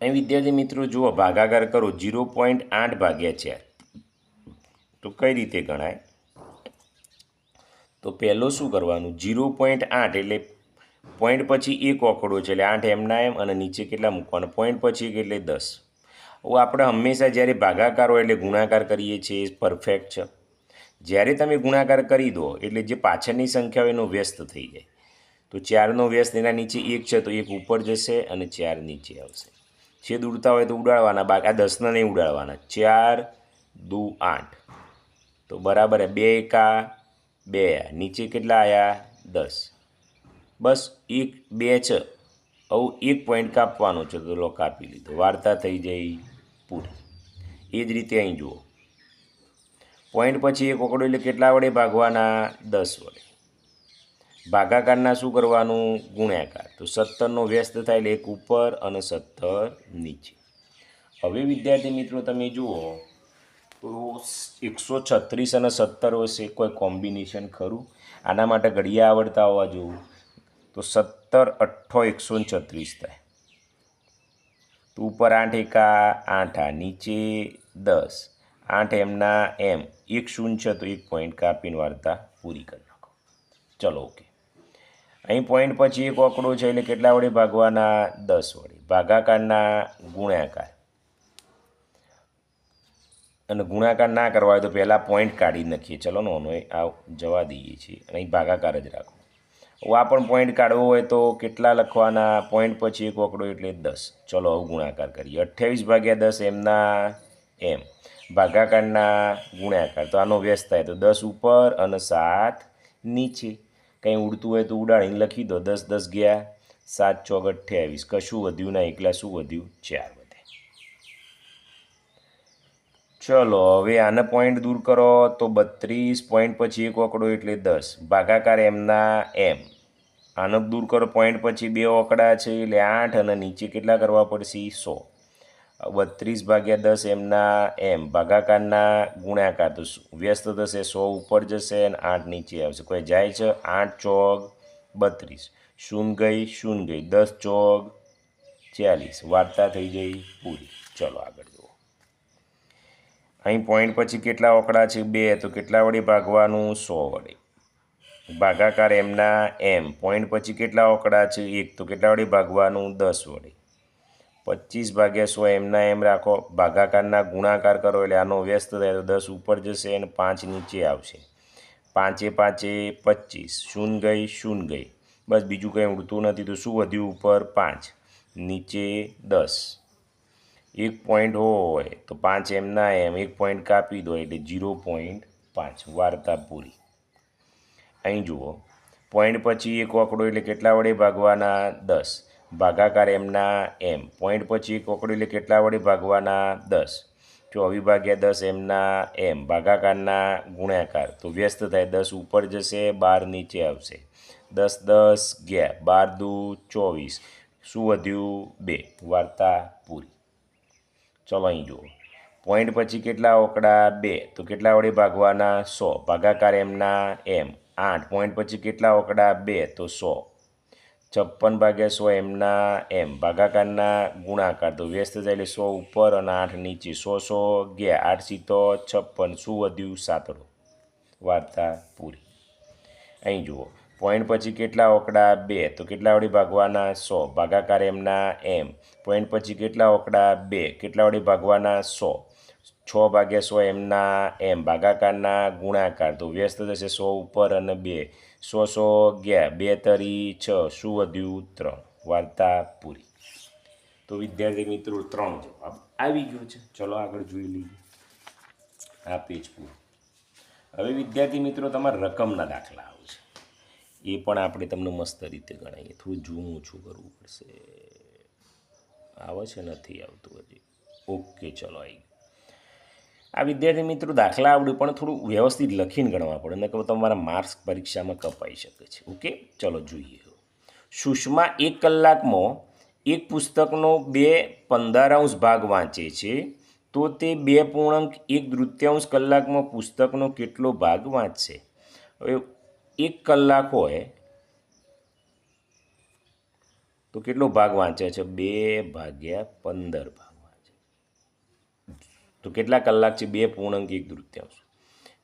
અહીં વિદ્યાર્થી મિત્રો, જુઓ, ભાગાકાર કરો જીરો પોઈન્ટ આઠ ભાગ્યા ચાર તો કઈ રીતે ગણાય? તો પહેલો શું કરવાનું? જીરો પોઈન્ટ આઠ એટલે પોઈન્ટ પછી એક ઓકડો છે એટલે આઠ એમના એમ અને નીચે કેટલા મૂકવાના? પોઈન્ટ પછી એટલે દસ. આપણે હંમેશા જ્યારે ભાગાકાર હોય એટલે ગુણાકાર કરીએ છીએ, એ પરફેક્ટ છે. જ્યારે તમે ગુણાકાર કરી દો એટલે જે પાછળની સંખ્યા હોય એનો વ્યસ્ત થઈ જાય. તો ચારનો વ્યસ્ત એના નીચે એક છે તો એક ઉપર જશે અને ચાર નીચે આવશે. છેદ ઉડતા હોય તો ઉડાડવાના, બાકી આ દસના નહીં ઉડાડવાના. ચાર, દુ, આઠ. તો બરાબર. બે એકા, બે નીચે કેટલા આવ્યા દસ. બસ એક, બે છે. આવું એક પોઈન્ટ કાપવાનો છે તો લો કાપી લીધો. વાર્તા થઈ જઈ પૂરી. એ જ રીતે અહીં જુઓ. પોઈન્ટ પછી એક ઓકડો એટલે કેટલા વડે ભાગવાના? દસ વડે. ભાગાકારના શું કરવાનું? ગુણ્યાકાર તો સત્તરનો વ્યસ્ત થાય એટલે એક ઉપર અને સત્તર નીચે. હવે વિદ્યાર્થી મિત્રો તમે જુઓ, તો એકસો છત્રીસ અને સત્તર વચ્ચે કોઈ કોમ્બિનેશન ખરું? આના માટે ઘડિયા આવડતા હોવા જોવું. તો સત્તર અઠ્ઠો એકસો છત્રીસ થાય. તો ઉપર આઠ એકા, આઠ આ નીચે દસ. આઠ એમના એમ. એક શૂન્ય છે તો એક પોઈન્ટ કાપીને વાર્તા પૂરી કરી નાખો. ચલો ઓકે અહીં પોઈન્ટ પછી એક આંકડો છે એટલે કેટલા વડે ભાગવાના? દસ વડે ભાગાકારના ગુણાકાર. અને ગુણાકાર ના કરવા હોય તો પહેલાં પોઈન્ટ કાઢી નાખીએ. ચલો નોનો આ જવા દઈએ છીએ. અહીં ભાગાકાર જ રાખો. આ પણ પોઈન્ટ કાઢવો હોય તો કેટલા લખવાના? પોઈન્ટ પછી એક આંકડો એટલે દસ. ચલો હવે ગુણાકાર કરીએ. અઠ્યાવીસ ભાગ્યા દસ એમના એમ. ભાગાકારના ગુણાકાર. તો આનો વ્યસ્ત થાય તો દસ ઉપર અને સાત નીચે. કંઈ ઉડતું હોય તો ઉડાડીને લખી દો. દસ દસ ગયા, સાત ચોક અઠ્યાવીસ કશું વધ્યું ના, એકલા શું વધ્યું? ચાર વધે. ચલો, હવે આને પોઈન્ટ દૂર કરો તો બત્રીસ પોઈન્ટ પછી એક ઓકડો એટલે દસ. ભાગાકાર એમના એમ. આને દૂર કરો પોઈન્ટ પછી બે ઓકડા છે એટલે આઠ અને નીચે કેટલા કરવા પડશે? સો. બત્રીસ ભાગ્યા દસ એમના એમ, ભાગાકારના ગુણાકાર તો વ્યસ્ત થશે, સો ઉપર જશે અને આઠ નીચે આવશે. કોઈ જાય છે? આઠ ચોક બત્રીસ. શૂન ગઈ શૂન ગઈ. દસ ચોક ચાલીસ. વાર્તા થઈ ગઈ પૂરી. ચલો આગળ જુઓ. અહીં પોઈન્ટ પછી કેટલા ઓકડા છે? બે. તો કેટલા વડે ભાગવાનું? સો વડે. ભાગાકાર એમના એમ. પોઈન્ટ પછી કેટલા ઓકડા છે? એક. તો કેટલા વડે ભાગવાનું? દસ વડે. પચીસ ભાગ્યા સો એમના એમ રાખો. ભાગાકારના ગુણાકાર કરો એટલે આનો વ્યસ્ત થાય તો દસ ઉપર જશે અને પાંચ નીચે આવશે. પાંચે પાંચે પચીસ. શૂન ગઈ શૂન ગઈ. બસ બીજું કંઈ ઉડતું નથી તો શું વધ્યું ઉપર? પાંચ. નીચે દસ. એક પોઈન્ટ હોય તો પાંચ એમના એમ. એક પોઈન્ટ કાપી દો એટલે જીરો પોઈન્ટ પાંચ. વાર્તા પૂરી. અહીં જુઓ. પોઈન્ટ પછી એક આંકડો એટલે કેટલા વડે ભાગવાના? દસ. ભાગાકાર એમના એમ. પોઈન્ટ પછી કોકડી આંકડો એટલે કેટલા વડે ભાગવાના? દસ. ચોવીસ ભાગ્યા દસ એમના એમ, ભાગાકારના ગુણાકાર, તો વ્યસ્ત થાય. દસ ઉપર જશે, બાર નીચે આવશે. દસ દસ ગયા બાર દુ, ચોવીસ. શું વધ્યું? બે. વાર્તા પૂરી. ચલો અહીં જુઓ. પોઈન્ટ પછી કેટલા ઓકડા? બે. તો કેટલા વડે ભાગવાના? સો. ભાગાકાર એમના એમ. આઠ. પોઈન્ટ પછી કેટલા ઓકડા? બે. તો સો. છપ્પન ભાગ્યા સો એમના, એમ ભાગાકારના ગુણાકાર. તો વ્યસ્ત થાય એટલે સો ઉપર અને આઠ નીચે. સો સો અગિયાર, આઠ સીતો છપ્પન. શું વધ્યું? સાતડો. વાર્તા પૂરી. અહીં જુઓ. પોઈન્ટ પછી કેટલા ઓકડા? બે. તો કેટલા વળી ભાગવાના? સો. ભાગાકાર એમના, એમ. પોઈન્ટ પછી કેટલા ઓકડા? બે. કેટલા વળી ભાગવાના? સો. છ ભાગ્યા સો એમના, એમ. ભાગાકારના ગુણાકાર. તો વ્યસ્ત થશે સો ઉપર અને બે. સો સો અગિયાર બે તરી, છ. શું વધ્યું ત્રણ. વાર્તા પૂરી. તો વિદ્યાર્થી મિત્રો, ત્રણ જવાબ આવી ગયો છે. ચલો આગળ જોઈ લઈએ. આ પેજ પૂરું. હવે વિદ્યાર્થી મિત્રો, તમારા રકમના દાખલા આવશે એ પણ આપણે તમને મસ્ત રીતે ગણાવીએ થોડું ઝૂમ ઓછું કરવું પડશે. આવે છે, નથી આવતું હજી. ઓકે, ચલો, આવી આ વિદ્યાર્થી મિત્રો દાખલા આવડ્યું પણ થોડું વ્યવસ્થિત લખીને ગણવા પડે. નકર તમારા માર્ક્સ પરીક્ષામાં કપાઈ શકે છે. ઓકે? ચલો જોઈએ. સુષ્મા એક કલાકમાં એક પુસ્તકનો બે પંદરાંશ ભાગ વાંચે છે. તો તે બે પૂર્ણાંક એક દૃત્યાંશ કલાકમાં પુસ્તકનો કેટલો ભાગ વાંચશે? હવે એક કલાક હોય તો કેટલો ભાગ વાંચે છે? બે ભાગ્યા પંદર ભાગ. તો કેટલા કલાક છે? બે પૂર્ણાંક એક દૃત્યાંશ.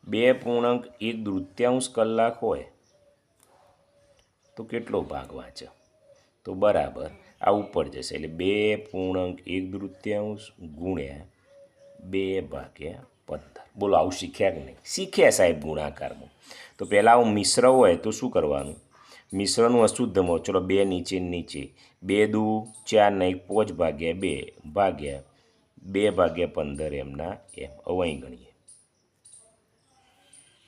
બે પૂર્ણાંક એક દૃત્યાંશ કલાક હોય તો કેટલો ભાગ વાંચે? તો બરાબર આ ઉપર જશે. એટલે બે પૂર્ણાંક એક દૃત્યાંશ ગુણ્યા બે ભાગ્યા પંદર. બોલો, આવું શીખ્યા કે નહીં? શીખ્યા સાહેબ ગુણાકારમાં. તો પહેલાં આવું મિશ્ર હોય તો શું કરવાનું? મિશ્રનું અશુદ્ધમાં ચલો બે નીચે નીચે. બે દુ ચાર ને એક પોચ ભાગ્યા બે. ભાગ્યા બે ભાગ્યા પંદર એમના એમ, અવાઈ ગણીએ.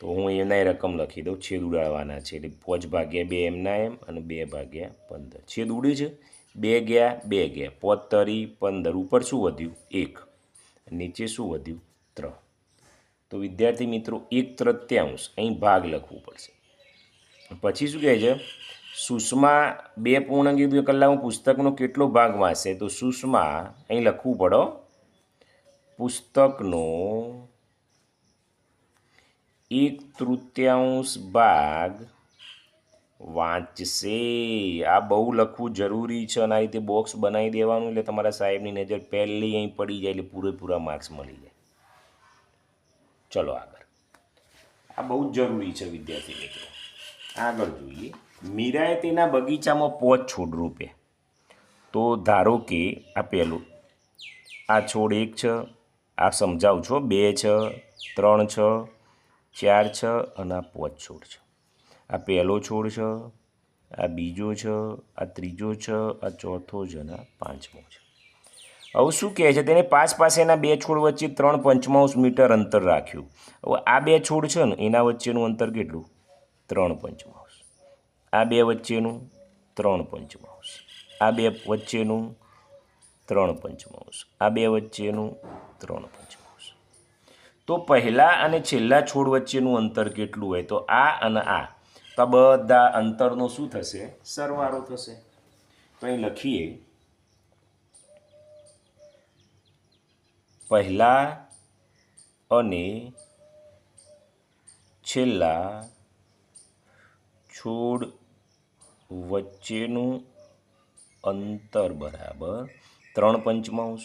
તો હું એમના રકમ લખી દઉં, છેદ ઉડાડવાના છે. એટલે પોચ ભાગ્યા બે એમના એમ અને બે ભાગ્યા પંદર. છેદ ઉડે છે? બે ગયા બે ગયા. પોતરી પંદર. ઉપર શું વધ્યું? એક. નીચે શું વધ્યું? ત્રણ. તો વિદ્યાર્થી મિત્રો, એક તૃત્યાંશ. અહીં ભાગ લખવું પડશે. પછી શું કહે છે? સુષ્મા બે પૂર્ણાંક એક કલાકમાં પુસ્તકનો કેટલો ભાગ વાંચશે? તો સુષ્મા, અહીં લખવું પડો પુસ્તકનો એક તૃતીયાંશ ભાગ વાંચશે. આ બહુ લખવું જરૂરી છે અને આ રીતે બોક્સ બનાવી દેવાનું એટલે તમારા સાહેબની નજર પહેલી અહીં પડી જાય એટલે પૂરેપૂરા માર્ક્સ મળી જાય. ચલો આગળ. આ બહુ જરૂરી છે વિદ્યાર્થી મિત્રો. આગળ જોઈએ. મીરાએ તેના બગીચામાં પોચ છોડ રૂપે તો ધારો કે આ પહેલું આ છોડ એક છે આ સમજાવું છો? બે છ, ત્રણ છ, ચાર છ અને આ પાંચ છોડ છે. આ પહેલો છોડ છે, આ બીજો છે, આ ત્રીજો છે, આ ચોથો છે અને આ પાંચમો છે. હવે શું કહે છે? તેને પાસ પાસેના બે છોડ વચ્ચે ત્રણ પંચમાંશ મીટર અંતર રાખ્યું. હવે આ બે છોડ છે ને, એના વચ્ચેનું અંતર કેટલું? ત્રણ પંચમાંશ. આ બે વચ્ચેનું ત્રણ પંચમાંશ. આ બે વચ્ચેનું ત્રણ પંચમાંશ. આ બે વચ્ચેનું ત્રણ પંચમાંશ. તો પહેલાં અને છેલ્લા છોડ વચ્ચેનું અંતર કેટલું હોય? તો આ અને આ. તો બધા અંતરનો શું થશે? સરવાળો થશે. તો અહીં લખીએ. પહેલા અને છેલ્લા છોડ વચ્ચેનું અંતર બરાબર ત્રણ પંચમાંશ.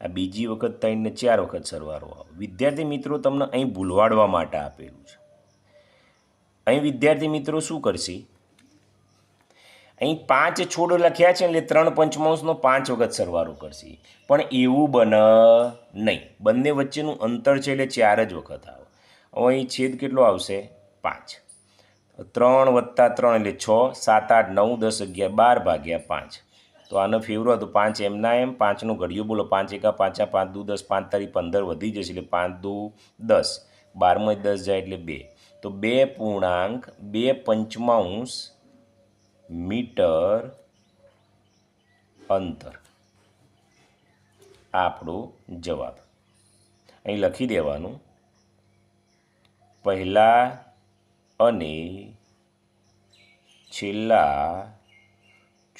આ બીજી વખત ત્રણને ચાર વખત સરવારો આવે. વિદ્યાર્થી મિત્રો, તમને અહીં ભૂલવાડવા માટે આપેલું છે. અહીં વિદ્યાર્થી મિત્રો શું કરશે? અહીં પાંચ છોડ લખ્યા છે, એટલે ત્રણ પંચમાંશનો પાંચ વખત સરવારો કરશે. પણ એવું બને નહીં. બંને વચ્ચેનું અંતર છે, એટલે ચાર જ વખત આવે. હવે અહીં છેદ કેટલો આવશે? પાંચ. ત્રણ વત્તા ત્રણ એટલે છ, સાત આઠ નવ, દસ અગિયાર બાર ભાગ્યા પાંચ. તો આનો ફેવરો હતો પાંચ એમના એમ, પાંચનો ઘડિયો બોલો, પાંચ એકા, પાંચા પાંચ દુ, દસ, પાંચ તારી પંદર વધી જશે એટલે પાંચ દુ, દસ. બારમાં દસ જાય એટલે બે. તો બે પૂર્ણાંક, બે પંચમાંશ મીટર અંતર. આપણો જવાબ. અહીં લખી દેવાનું. પહેલાં અને છેલ્લા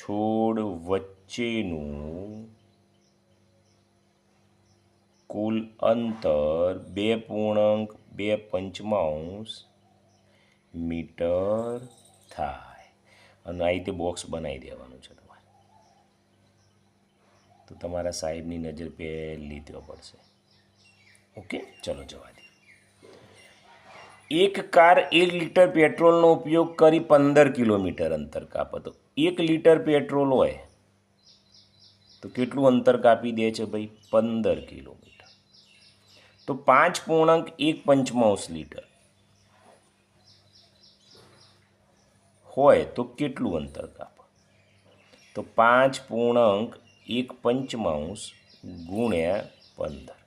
છોડ વચ્ચેનું કુલ અંતર બે પૂર્ણાંક બે પંચમાંશ મીટર થાય. અને આ રીતે બોક્સ બનાવી દેવાનું છે તમારે. તો તમારા સાહેબની નજર પહેલી લીધો પડશે. ઓકે? ચલો જવા દે. એક કાર એક લીટર પેટ્રોલનો ઉપયોગ કરી પંદર કિલોમીટર અંતર કાપે. તો એક લીટર પેટ્રોલ હોય તો કેટલું અંતર કાપી દે છે ભાઈ? પંદર કિલોમીટર. તો પાંચ પૂર્ણાંક એક પંચમાંશ લીટર હોય તો કેટલું અંતર કાપો? તો પાંચ પૂર્ણાંક એક પંચમાંશ ગુણ્યા પંદર.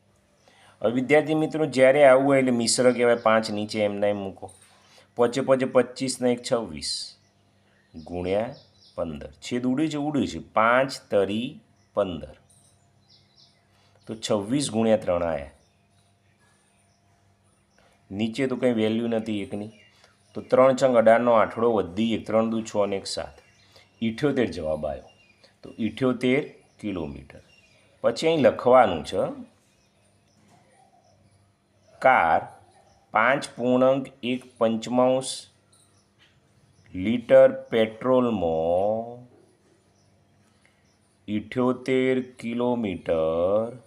હવે વિદ્યાર્થી મિત્રો, જ્યારે આવું હોય એટલે મિશ્ર કહેવાય, પાંચ નીચે એમના એમ મૂકો. પચે પચે પચીસ ને એક છવ્વીસ. ગુણ્યા પંદર. છેદ ઉડ્યું છે ઉડ્યું છે. પાંચ તરી પંદર. તો છવ્વીસ ગુણ્યા ત્રણ આવ્યા નીચે તો કંઈ વેલ્યુ નથી એકની. તો ત્રણ ચંગ અઢારનો આઠડો વધી એક, ત્રણ દુ છ અને એક સાત. ઇઠ્યોતેર જવાબ આવ્યો તો ઇઠ્યોતેર કિલોમીટર. પછી અહીં લખવાનું છે કાર પાંચ પૂર્ણાંક એક પંચમાંશ લીટર પેટ્રોલમાં ઇઠ્યોતેર કિલોમીટર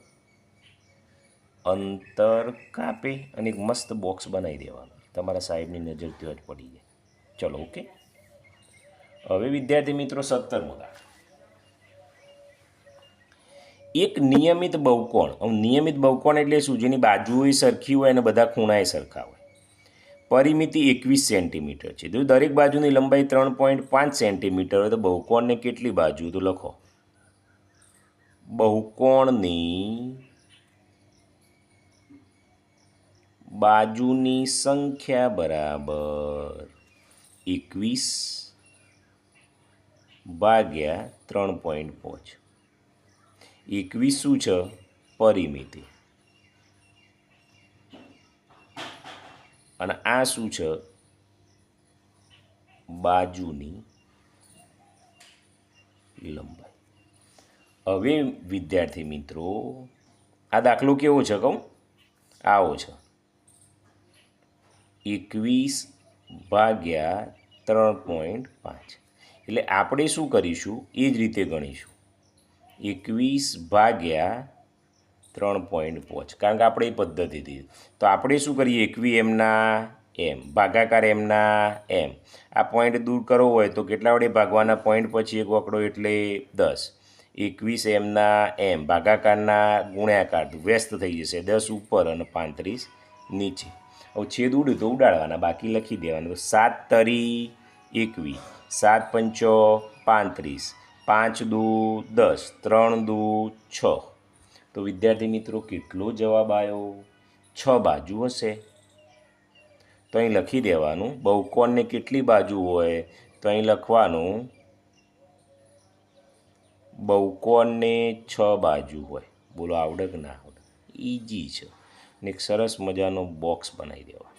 અંતર કાપે અને એક મસ્ત બોક્સ બનાવી દેવાનું. તમારા સાહેબની નજર ત્યાં જ પડી જાય. ચલો ઓકે હવે વિદ્યાર્થી મિત્રો, સત્તરમો દાખલો. એક નિયમિત બહુકોણ. હવે નિયમિત બહુકોણ એટલે શું? જેની બાજુએ સરખી હોય અને બધા ખૂણાએ સરખા હોય. પરિમિતિ એકવીસ સેન્ટીમીટર છે. જો દરેક બાજુની લંબાઈ ત્રણ પોઈન્ટ પાંચ સેન્ટીમીટર હોય તો બહુકોણને કેટલી બાજુ? તો લખો. બહુકોણની બાજુની સંખ્યા બરાબર એકવીસ ભાગ્યા ત્રણ પોઈન્ટ પાંચ. એકવીસ શું છે? પરિમિતિ. અને આ શું છે? બાજુની લંબાઈ. હવે વિદ્યાર્થી મિત્રો, આ દાખલો કેવો છે કહું? આવો છે. એકવીસ ભાગ્યા ત્રણ પોઈન્ટ પાંચ. એટલે આપણે શું કરીશું? એ જ રીતે ગણીશું. એકવીસ ભાગ્યા ત્રણ પોઈન્ટ પાંચ. કારણ કે આપણે એ પદ્ધતિથી તો આપણે શું કરીએ? એકવી એમના એમ. ભાગાકાર એમના એમ. આ પોઈન્ટ દૂર કરવો હોય તો કેટલા વડે ભાગવાના? પોઈન્ટ પછી એક વકડો એટલે દસ. એકવીસ એમના એમ. ભાગાકારના ગુણ્યાકાર. વ્યસ્ત થઈ જશે. દસ ઉપર અને પાંત્રીસ નીચે. હવે છેદ ઉડ્યું તો ઉડાડવાના. બાકી લખી દેવાનું. સાત તરી એકવીસ સાત પંચો પાંત્રીસ. પાંચ દુ દસ, ત્રણ દુ છ. તો વિદ્યાર્થી મિત્રો કેટલો જવાબ આવ્યો છ બાજુ હશે. તો અહીં લખી દેવાનું, બહુકોણને કેટલી બાજુ હોય? તો અહીં લખવાનું, બહુકોણને છ બાજુ હોય. બોલો આવડે કે ના આવડે. ઇઝી છે. ને એક સરસ મજાનો બોક્સ બનાવી દેવા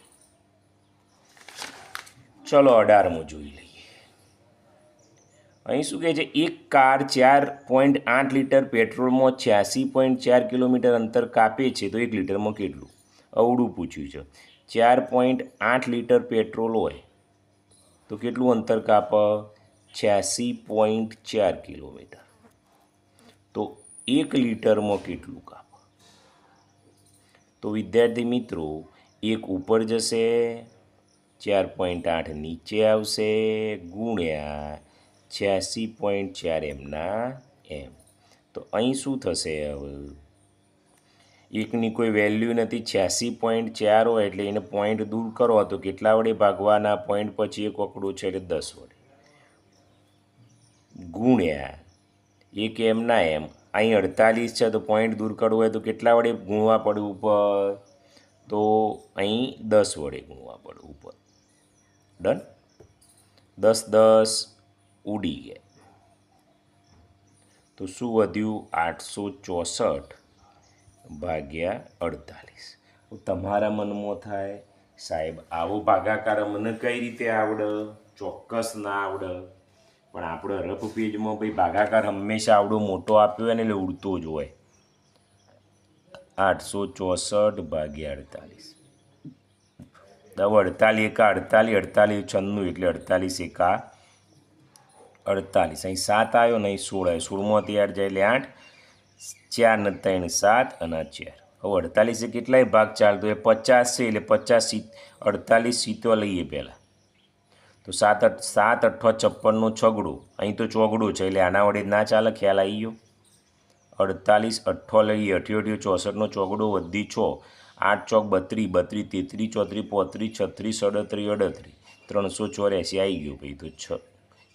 ચલો, અઢારમું જોઈ લઈએ. અહીં શું કહે છે? એક કાર ચાર પોઈન્ટ આઠ લીટર પેટ્રોલમાં છ્યાસી પોઈન્ટ ચાર કિલોમીટર અંતર કાપે છે, તો એક લીટરમાં કેટલું? અવડું પૂછ્યું છે. ચાર પોઈન્ટ આઠ લીટર પેટ્રોલ હોય, તો કેટલું અંતર કાપ? છ્યાસી પોઈન્ટ ચાર કિલોમીટર. તો એક લીટરમાં કેટલું કાપ? તો વિદ્યાર્થી મિત્રો, એક ઉપર જશે, ચાર પોઈન્ટ આઠ નીચે આવશે, ગુણ્યા છ્યાસી પોઈન્ટ ચાર એમના એમ. તો અહીં શું થશે હવે? એકની કોઈ વેલ્યુ નથી, છ્યાસી પોઈન્ટ ચાર હોય એટલે એને પોઈન્ટ દૂર કરો. તો કેટલા વડે ભાગવાના? પોઈન્ટ પછી એક અકડું છે એટલે દસ વડે. ગુણ્યા એક એમના એમ. અહીં અડતાલીસ છે, તો પોઈન્ટ દૂર કરવું હોય તો કેટલા વડે ગુણવા પડે ઉપર? તો અહીં દસ વડે ગુણવા પડે ઉપર. ડન? દસ દસ ઉડી ગયા તો શું વધ્યું? આઠસો ચોસઠ ભાગ્યા અડતાલીસ. તમારા મનમાં થાય, સાહેબ, આવો ભાગાકાર મને કઈ રીતે આવડે? ચોક્કસ ના આવડે. પણ આપણે રફ પેજમાં ભાઈ ભાગાકાર હંમેશા આવડો મોટો આપ્યો હોય ને એટલે ઉડતો જ હોય. આઠસો ચોસઠ ભાગ્યા અડતાલીસ. દવ અડતાલીસ એકા અડતાલીસ અડતાલીસ છન્નું એટલે અડતાલીસ એકા અડતાલીસ. અહીં સાત આવ્યો ને અહીં સોળ આવ્યો. સોળમાંથી આઠ જાય એટલે આઠ. ચાર ને ત્રણ સાત અને ચાર હવે અડતાલીસે કેટલાય ભાગ ચાલતો એ પચાસ છે એટલે પચાસ સી અડતાલીસ સીતો લઈએ પહેલાં. તો સાત અઠ, સાત અઠ્ઠો છપ્પનનું છગડું. અહીં તો ચોગડું છે એટલે આના વડે ના ચાલે? ખ્યાલ આવી ગયો? અડતાલીસ અઠ્ઠો લઈએ. અઠ્યોઠ્યો ચોસઠનો ચોગડો વધી છ. આઠ ચોક બત્રીસ બત્રીસ તેત્રીસ, ચોત્રીસ પોત્રીસ, છત્રીસ અડત્રીસ અડત્રીસ. ત્રણસો ચોર્યાસી આવી ગયું ભાઈ તો છ.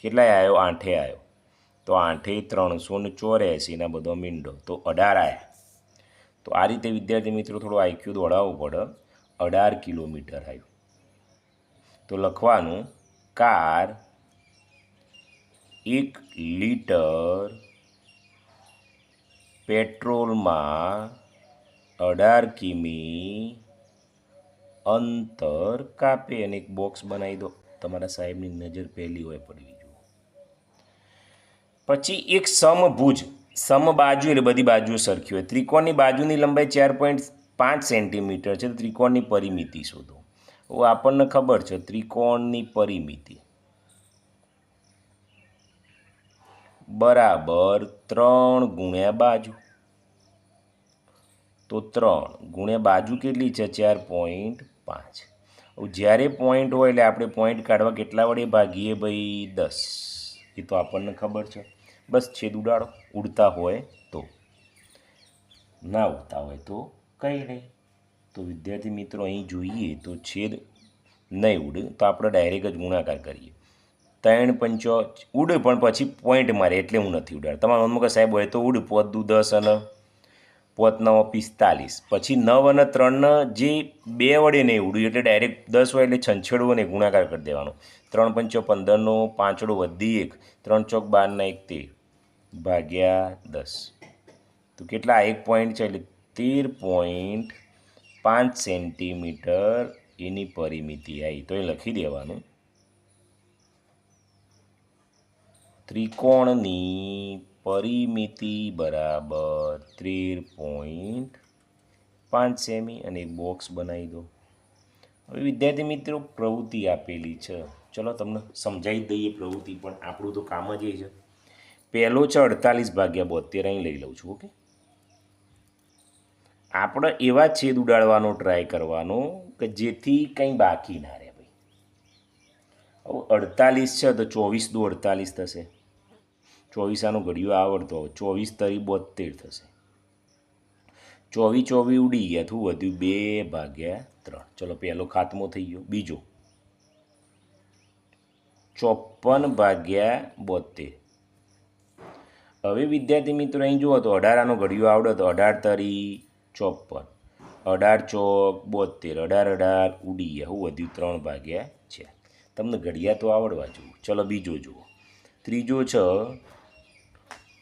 કેટલાય આવ્યો આઠે આવ્યો તો આઠે ત્રણસો ને ચોર્યાસીના બધો મીંડો. તો અઢાર આવ્યા તો આ રીતે વિદ્યાર્થી મિત્રો થોડું આઈક્યુ દોડાવવું પડે. અઢાર કિલોમીટર આવ્યું તો લખવાનું, કાર એક લીટર પેટ્રોલમાં અઢાર કિમી અંતર કાપે. અને એક બોક્સ બનાવી દો. તમારા સાહેબની નજર પહેલી હોય પડવી. પછી એક સમભુજ, સમબાજુ એટલે બધી બાજુઓ સરખી હોય. ત્રિકોણની બાજુની લંબાઈ ચાર પોઈન્ટ પાંચ સેન્ટીમીટર છે ત્રિકોણની પરિમિતિ શોધો. આપણને ખબર છે ત્રિકોણની પરિમિતિ. બરાબર ત્રણ ગુણ્યા બાજુ. તો ત્રણ ગુણ્યા બાજુ કેટલી છે? ચાર પોઈન્ટ પાંચ. જ્યારે પોઈન્ટ હોય એટલે આપણે પોઈન્ટ કાઢવા કેટલા વડે ભાગીએ ભાઈ? દસ. એ તો આપણને ખબર છે. બસ છેદ ઉડાડો. ઉડતા હોય તો. ના ઉડતા હોય તો કંઈ નહીં. તો વિદ્યાર્થી મિત્રો, અહીં જોઈએ તો છેદ નહીં ઉડે, તો આપણે ડાયરેક્ટ જ ગુણાકાર કરીએ. ત્રણ પંચો ઉડે પણ પછી પોઈન્ટ મારે એટલે હું નથી ઉડાડ તમારા મનમાં સાહેબ હોય તો ઉડ, પોત દુ દસ અને પોત નવ પિસ્તાલીસ. પછી નવ અને ત્રણ જે બે વડે નહીં ઉડ્યું એટલે ડાયરેક્ટ દસ હોય એટલે છંછેડવો અને ગુણાકાર કરી દેવાનો. ત્રણ પંચો પંદરનો પાંચડો વધી એક. ત્રણ ચોક બારના એક તેર. ભાગ્યા દસ. તો કેટલા? એક પોઈન્ટ છે એટલે તેર પોઈન્ટ પાંચ સેન્ટીમીટર એની પરિમિતિ આવી તો એ લખી દેવાનું. ત્રિકોણની પરિમિતિ બરાબર તેર પોઈન્ટ પાંચ સેમી અને એક બોક્સ બનાવી દો. હવે વિદ્યાર્થી મિત્રો, પ્રવૃત્તિ આપેલી છે. ચલો તમને સમજાવી દઈએ, પ્રવૃત્તિ પણ આપણું તો કામ જ એ છે. પહેલો છે અડતાલીસ ભાગ્યા બોતેર અહીં લઈ લઉં છું, ઓકે? આપણે એવા છેદ ઉડાડવાનો ટ્રાય કરવાનો કે જેથી કંઈ બાકી ના રહે ભાઈ. હવે અડતાલીસ છે તો ચોવીસ દો અડતાલીસ થશે. ચોવીસ આનો ઘડિયો આવડતો હોય, ચોવીસ તરી બોતેર થશે. ચોવીસ ચોવીસ ઉડી ગયા, થું વધ્યું બે ભાગ્યા ત્રણ. ચલો પહેલો ખાતમો થઈ ગયો. બીજો. ચોપન ભાગ્યા બોતેર. હવે વિદ્યાર્થી મિત્રો, અહીં જુઓ તો અઢારાનો ઘડિયો આવડે તો અઢાર તરી ચોપન અઢાર ચોક બોતેર અઢાર અઢાર ઉડી હું વધ્યું ત્રણ ભાગ્યા છે. તમને ઘડિયા તો આવડવા જોઈએ ચલો બીજો જુઓ. ત્રીજો છે,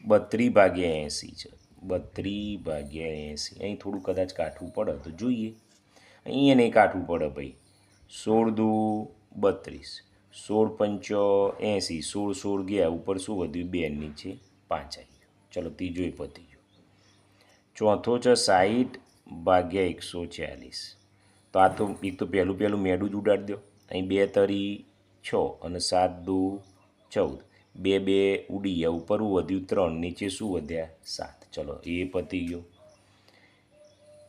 બત્રી ભાગ્યા એંસી છે. બત્રી ભાગ્યા એંસી. અહીં થોડું કદાચ કાઠવું પડે તો જોઈએ. અહીંયા નહીં કાઠવું પડે ભાઈ. સોળ દુ બત્રીસ. સોળ પંચો એંસી. સોળ સોળ ગયા. ઉપર શું વધ્યું? બે નીચે પાંચ આવી ગયો ચલો ત્રીજો એ પતી ગયો. ચોથો છે સાહીઠ ભાગ્યા એકસો ચાલીસ. તો આ તો એક તો પહેલું પહેલું મેડું જ ઉડાડી દો. અહીં બે તરી છ અને સાત દુ ચૌદ. બે બે ઉડી ગયા ઉપર વધ્યું ત્રણ, નીચે શું વધ્યા? સાત. ચલો એ પતી ગયો.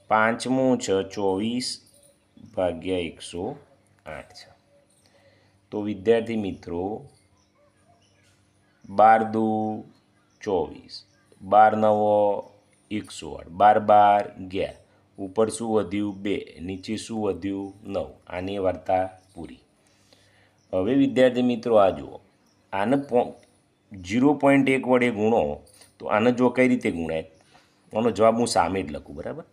પાંચમું છે, ચોવીસ ભાગ્યા એકસો આઠ છે. તો વિદ્યાર્થી મિત્રો, બાર દુ ચોવીસ. બાર નવો એકસોઠ બાર બાર, અગિયાર. ઉપર શું વધ્યું? બે. નીચે શું વધ્યું? નવ. આની વાર્તા પૂરી. હવે વિદ્યાર્થી મિત્રો આ જુઓ. આને જીરો પોઈન્ટ એક વડે ગુણો, તો આને જો કઈ રીતે ગુણાય? આનો જવાબ હું સામે જ લખું, બરાબર?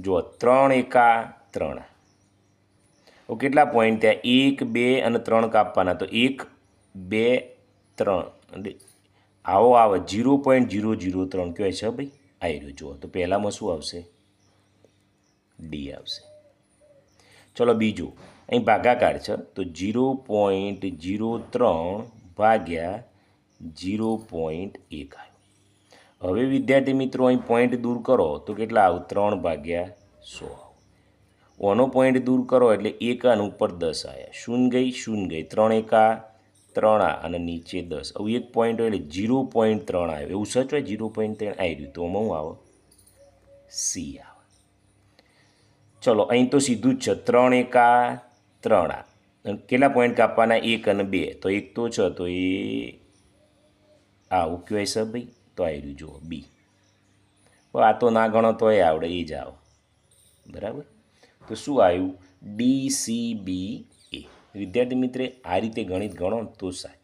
જો ત્રણ એકા ત્રણ. તો કેટલા પોઈન્ટ ત્યાં એક, બે અને ત્રણ કાપવાના. તો એક, બે, ત્રણ. આવો આવે જીરો પોઈન્ટ જીરો જીરો ત્રણ કહેવાય છે ભાઈ? આવી રહ્યો, જુઓ. તો પહેલાંમાં શું આવશે? ડી આવશે. ચલો બીજું. અહીં ભાગાકાર છે, તો જીરો પોઈન્ટ જીરો ત્રણ ભાગ્યા જીરો પોઈન્ટ એક આવ્યો હવે વિદ્યાર્થી મિત્રો, અહીં પોઈન્ટ દૂર કરો, તો કેટલા આવું? ત્રણ ભાગ્યા સો ઓનો પોઈન્ટ દૂર કરો, એટલે એક ઉપર દસ આવ્યા શૂન્ય ગઈ શૂન્ય ગઈ. ત્રણ એકા ત્રણ આ અને નીચે દસ. આવું એક પોઈન્ટ હોય એટલે જીરો પોઈન્ટ ત્રણ આવ્યો એવું સચ હોય જીરો પોઈન્ટ ત્રણ આવી રહ્યું. તો આમાં હું આવે? સી આવે. ચલો, અહીં તો સીધું જ છે. ત્રણ એકા ત્રણ આ. કેટલા પોઈન્ટ કાપવાના? એક અને બે. તો એક તો છે, તો એ આવું કહેવાય છે ભાઈ. તો આવી રહ્યું, જુઓ બી આ તો ના ગણો તોય આવડે, એ જ આવો. બરાબર? તો શું આવ્યું? ડી સી બી વિદ્યાર્થી મિત્રે આ રીતે ગણિત ગણો તો સાચું.